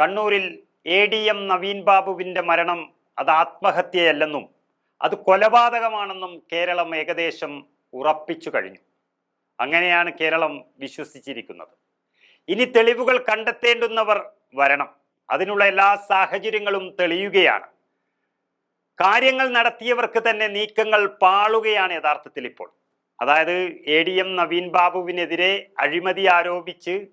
കണ്ണൂരിൽ A D M Naveen ബാബുവിന്റെ മരണം അത് ആത്മഹത്യയല്ലെന്നും അത് കൊലപാതകമാണെന്നും കേരളം ഏകദേശം ഉറപ്പിച്ചു കഴിഞ്ഞു. അങ്ങനെയാണ് കേരളം വിശ്വസിച്ചിരിക്കുന്നത്. ഇനി തെളിവുകൾ കണ്ടെത്തേണ്ടുന്നവർ വരണം. അതിനുള്ള എല്ലാ സാഹചര്യങ്ങളും തെളിയുകയാണ്. കാര്യങ്ങൾ നടത്തിയവർക്ക് തന്നെ നീക്കങ്ങൾ പാളുകയാണ് യഥാർത്ഥത്തിൽ ഇപ്പോൾ. അതായത് എ ഡി എം നവീൻ ബാബുവിനെതിരെ അഴിമതി ആരോപിച്ച്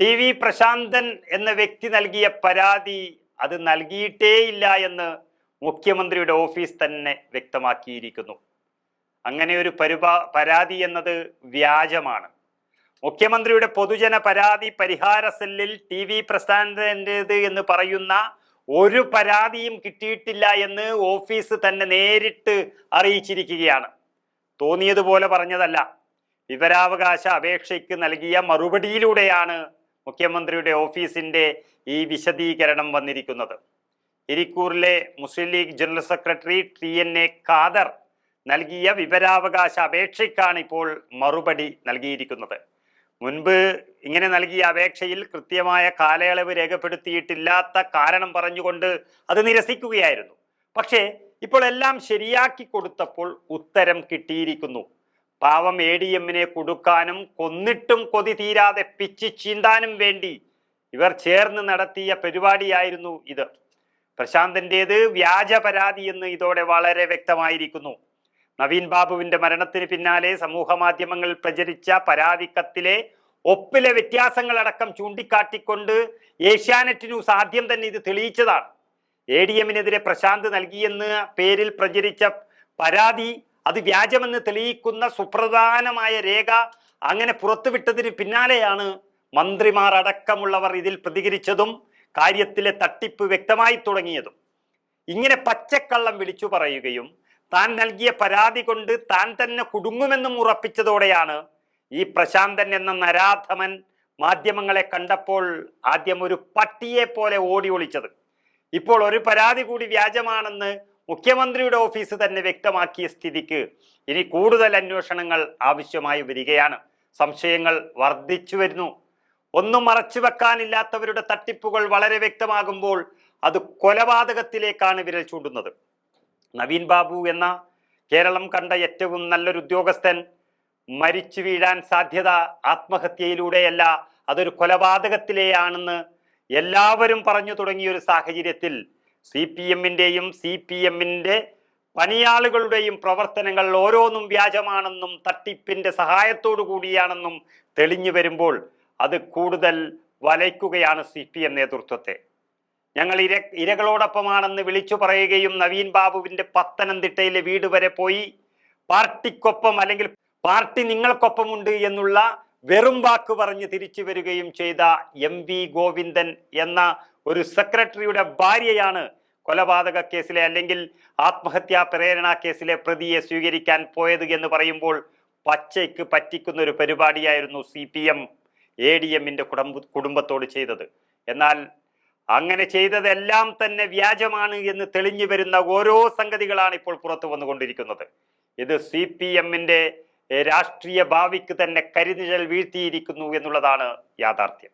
ടി വി പ്രശാന്തൻ എന്ന വ്യക്തി നൽകിയ പരാതി അത് നൽകിയിട്ടേയില്ല എന്ന് മുഖ്യമന്ത്രിയുടെ ഓഫീസ് തന്നെ വ്യക്തമാക്കിയിരിക്കുന്നു. അങ്ങനെ ഒരു പരുപാ പരാതി എന്നത് വ്യാജമാണ്. മുഖ്യമന്ത്രിയുടെ പൊതുജന പരാതി പരിഹാര സെല്ലിൽ ടി വി പ്രശാന്തന്റെത് എന്ന് പറയുന്ന ഒരു പരാതിയും കിട്ടിയിട്ടില്ല എന്ന് ഓഫീസ് തന്നെ നേരിട്ട് അറിയിച്ചിരിക്കുകയാണ്. തോന്നിയതുപോലെ പറഞ്ഞതല്ല. വിവരാവകാശ അപേക്ഷയ്ക്ക് നൽകിയ മറുപടിയിലൂടെയാണ് മുഖ്യമന്ത്രിയുടെ ഓഫീസിന്റെ ഈ വിശദീകരണം വന്നിരിക്കുന്നത്. ഇരിക്കൂറിലെ Muslim League general secretary T N A Khader നൽകിയ വിവരാവകാശ അപേക്ഷയ്ക്കാണ് ഇപ്പോൾ മറുപടി നൽകിയിരിക്കുന്നത്. മുൻപ് ഇങ്ങനെ നൽകിയ അപേക്ഷയിൽ കൃത്യമായ കാലയളവ് രേഖപ്പെടുത്തിയിട്ടില്ലാത്ത കാരണം പറഞ്ഞുകൊണ്ട് അത് നിരസിക്കുകയായിരുന്നു. പക്ഷേ ഇപ്പോൾ എല്ലാം ശരിയാക്കി കൊടുത്തപ്പോൾ ഉത്തരം കിട്ടിയിരിക്കുന്നു. പാവം എ ഡി എമ്മിനെ കൊടുക്കാനും കൊന്നിട്ടും കൊതി തീരാതെ പിച്ച് ചീന്താനും വേണ്ടി ഇവർ ചേർന്ന് നടത്തിയ പരിപാടിയായിരുന്നു ഇത്. പ്രശാന്തിന്റേത് വ്യാജ പരാതി എന്ന് ഇതോടെ വളരെ വ്യക്തമായിരിക്കുന്നു. നവീൻ ബാബുവിന്റെ മരണത്തിന് പിന്നാലെ സമൂഹ മാധ്യമങ്ങളിൽ പ്രചരിച്ച പരാതിക്കത്തിലെ ഒപ്പിലെ വ്യത്യാസങ്ങളടക്കം ചൂണ്ടിക്കാട്ടിക്കൊണ്ട് ഏഷ്യാനെറ്റ് ന്യൂസ് ആദ്യം തന്നെ ഇത് തെളിയിച്ചതാണ്. എ ഡി എമ്മിനെതിരെ പ്രശാന്ത് നൽകിയെന്ന് പേരിൽ പ്രചരിച്ച പരാതി അത് വ്യാജമെന്ന് തെളിയിക്കുന്ന സുപ്രധാനമായ രേഖ അങ്ങനെ പുറത്തുവിട്ടതിന് പിന്നാലെയാണ് മന്ത്രിമാർ അടക്കമുള്ളവർ ഇതിൽ പ്രതികരിച്ചതും കാര്യത്തിലെ തട്ടിപ്പ് വ്യക്തമായി തുടങ്ങിയതും. ഇങ്ങനെ പച്ചക്കള്ളം വിളിച്ചു പറയുകയും താൻ നൽകിയ പരാതി കൊണ്ട് താൻ തന്നെ കുടുങ്ങുമെന്നും ഉറപ്പിച്ചതോടെയാണ് ഈ പ്രശാന്തൻ എന്ന നരാധമൻ മാധ്യമങ്ങളെ കണ്ടപ്പോൾ ആദ്യം ഒരു പട്ടിയെ പോലെ ഓടി ഒളിച്ചത്. ഇപ്പോൾ ഒരു പരാതി കൂടി വ്യാജമാണെന്ന് മുഖ്യമന്ത്രിയുടെ ഓഫീസ് തന്നെ വ്യക്തമാക്കിയ സ്ഥിതിക്ക് ഇനി കൂടുതൽ അന്വേഷണങ്ങൾ ആവശ്യമായി വരികയാണ്. സംശയങ്ങൾ വർദ്ധിച്ചു വരുന്നു. ഒന്നും മറച്ചു വെക്കാനില്ലാത്തവരുടെ തട്ടിപ്പുകൾ വളരെ വ്യക്തമാകുമ്പോൾ അത് കൊലപാതകത്തിലേക്കാണ് വിരൽ ചൂണ്ടുന്നത്. നവീൻ ബാബു എന്ന കേരളം കണ്ട ഏറ്റവും നല്ലൊരു ഉദ്യോഗസ്ഥൻ മരിച്ചു വീഴാൻ സാധ്യത ആത്മഹത്യയിലൂടെയല്ല അതൊരു കൊലപാതകത്തിലെയാണെന്ന് എല്ലാവരും പറഞ്ഞു തുടങ്ങിയ ഒരു സാഹചര്യത്തിൽ സി പി എമ്മിന്റെയും സി പി എമ്മിന്റെ പണിയാളുകളുടെയും പ്രവർത്തനങ്ങൾ ഓരോന്നും വ്യാജമാണെന്നും തട്ടിപ്പിന്റെ സഹായത്തോടു കൂടിയാണെന്നും തെളിഞ്ഞു വരുമ്പോൾ അത് കൂടുതൽ വലയ്ക്കുകയാണ് സി പി എം നേതൃത്വത്തെ. ഞങ്ങൾ ഇര ഇരകളോടൊപ്പമാണെന്ന് വിളിച്ചു പറയുകയും നവീൻ ബാബുവിന്റെ പത്തനംതിട്ടയിലെ വീട് വരെ പോയി പാർട്ടിക്കൊപ്പം അല്ലെങ്കിൽ പാർട്ടി നിങ്ങൾക്കൊപ്പമുണ്ട് എന്നുള്ള വെറും വാക്ക് പറഞ്ഞ് തിരിച്ചു വരികയും ചെയ്ത എം വി ഗോവിന്ദൻ എന്ന ഒരു സെക്രട്ടറിയുടെ ഭാര്യയാണ് കൊലപാതക കേസിലെ അല്ലെങ്കിൽ ആത്മഹത്യാ പ്രേരണ കേസിലെ പ്രതിയെ സ്വീകരിക്കാൻ പോയത് എന്ന് പറയുമ്പോൾ പച്ചയ്ക്ക് പറ്റിക്കുന്ന ഒരു പരിപാടിയായിരുന്നു C P M A D എമ്മിന്റെ കുടുംബ കുടുംബത്തോട് ചെയ്തത്. എന്നാൽ അങ്ങനെ ചെയ്തതെല്ലാം തന്നെ വ്യാജമാണ് എന്ന് തെളിഞ്ഞു വരുന്ന ഓരോ സംഗതികളാണ് ഇപ്പോൾ പുറത്തു വന്നുകൊണ്ടിരിക്കുന്നത്. ഇത് സി പി എമ്മിന്റെ രാഷ്ട്രീയ ഭാവിക്ക് തന്നെ കരിനിഴൽ വീഴ്ത്തിയിരിക്കുന്നു എന്നുള്ളതാണ് യാഥാർത്ഥ്യം.